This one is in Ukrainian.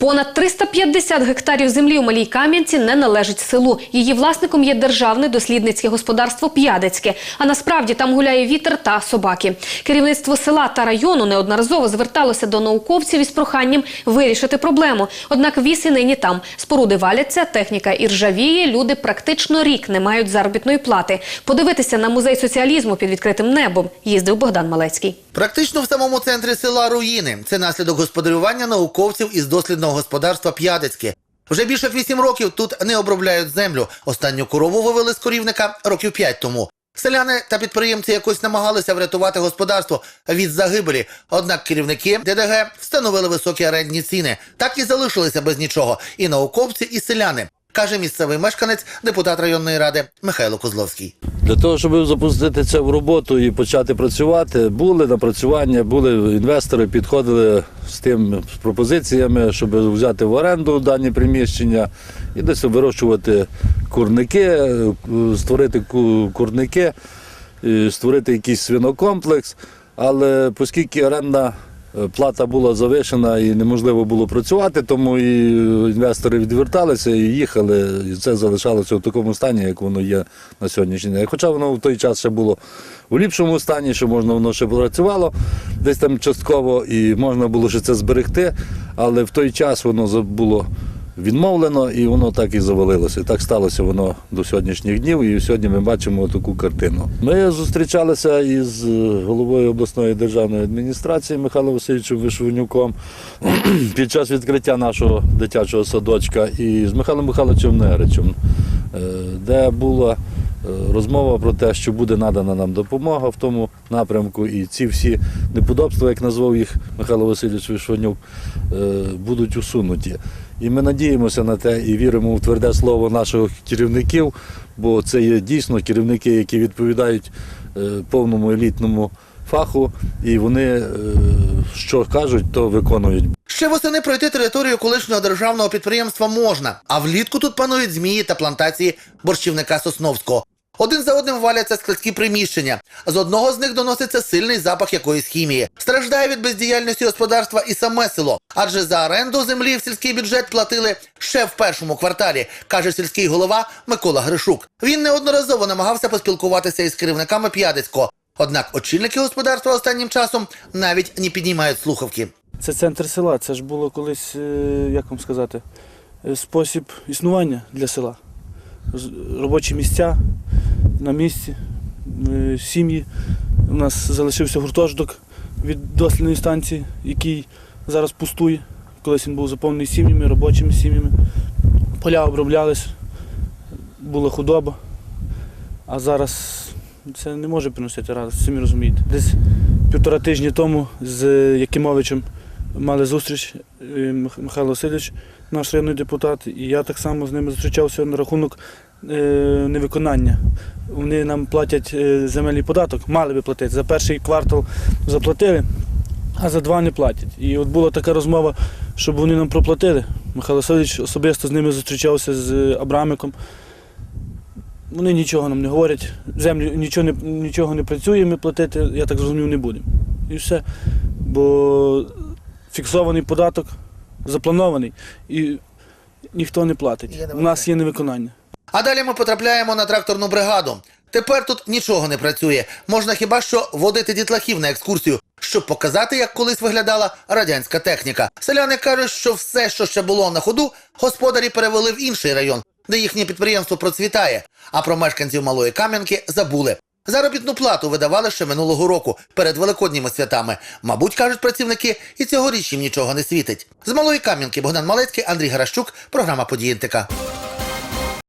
Понад 350 гектарів землі у Малій Кам'янці не належить селу. Її власником є державне дослідницьке господарство П'ядицьке. А насправді там гуляє вітер та собаки. Керівництво села та району неодноразово зверталося до науковців із проханням вирішити проблему. Однак віз і нині там. Споруди валяться, техніка іржавіє, люди практично рік не мають заробітної плати. Подивитися на музей соціалізму під відкритим небом їздив Богдан Малецький. Практично в самому центрі села руїни. Це наслідок господарювання науковців із дослідного господарства П'ядицьке. Вже більше вісім років тут не обробляють землю. Останню корову вивели з корівника років п'ять тому. Селяни та підприємці якось намагалися врятувати господарство від загибелі. Однак керівники ДДГ встановили високі орендні ціни. Так і залишилися без нічого. І науковці, і селяни, каже місцевий мешканець, депутат районної ради Михайло Козловський. Для того, щоб запустити це в роботу і почати працювати, були напрацювання, були інвестори, підходили з тим з пропозиціями, щоб взяти в оренду дані приміщення і десь вирощувати курники, створити курники, створити якийсь свинокомплекс. Але оскільки орендна е, плата була завишена і неможливо було працювати, тому і інвестори відверталися і їхали, і це залишалося в такому стані, як воно є на сьогоднішній день. Хоча воно в той час ще було у ліпшому стані, що можна воно ще працювало десь там частково, і можна було ще це зберегти, але в той час воно було відмовлено і воно так і завалилося. Так сталося воно до сьогоднішніх днів. І сьогодні ми бачимо таку картину. Ми зустрічалися із е, головою обласної державної адміністрації Михайлом Васильовичем Вишвенюком під час відкриття нашого дитячого садочка і з Михайлом Михайловичем Неричем, е, де була е, розмова про те, що буде надана нам допомога в тому напрямку, і ці всі неподобства, як назвав їх Михайло Васильович Вишванюк, будуть усунуті. І ми надіємося на те і віримо в тверде слово наших керівників, бо це є дійсно керівники, які відповідають е, повному елітному фаху, і вони е, що кажуть, то виконують. Ще восени пройти територію колишнього державного підприємства можна, а влітку тут панують змії та плантації борщівника Сосновського. Один за одним валяться складські приміщення. З одного з них доноситься сильний запах якоїсь хімії. Страждає від бездіяльності господарства і саме село. Адже за оренду землі в сільський бюджет платили ще в першому кварталі, каже сільський голова Микола Гришук. Він неодноразово намагався поспілкуватися із керівниками П'ядицького. Однак очільники господарства останнім часом навіть не піднімають слухавки. Це центр села, це ж було колись, е, як вам сказати, е, спосіб існування для села. Робочі місця на місці, сім'ї. У нас залишився гуртожиток від дослідної станції, який зараз пустує. Колись він був заповнений сім'ями, робочими сім'ями. Поля оброблялись, була худоба. А зараз це не може приносити радість, самі розумієте. Десь півтора тижні тому з Якимовичем мали зустріч е, Михайло Васильович, наш районний депутат, і я так само з ними зустрічався на рахунок невиконання. Вони нам платять е, земельний податок, мали би платити. За перший квартал заплатили, а за два не платять. І от була така розмова, щоб вони нам проплатили. Михайло Васильович особисто з ними зустрічався з е, Абрамиком. Вони нічого нам не говорять, землю нічого не, нічого не працює, ми платити, я так зрозумів, не будемо. І все. Бо фіксований податок запланований і ніхто не платить. У нас є невиконання. А далі ми потрапляємо на тракторну бригаду. Тепер тут нічого не працює. Можна хіба що водити дітлахів на екскурсію, щоб показати, як колись виглядала радянська техніка. Селяни кажуть, що все, що ще було на ходу, господарі перевели в інший район, де їхнє підприємство процвітає. А про мешканців малої Кам'янки забули. Заробітну плату видавали ще минулого року перед великодніми святами. Мабуть, кажуть працівники, і цьогоріч їм нічого не світить. З малої Кам'янки Богдан Малецький, Андрій Гаращук, програма «Події НТК».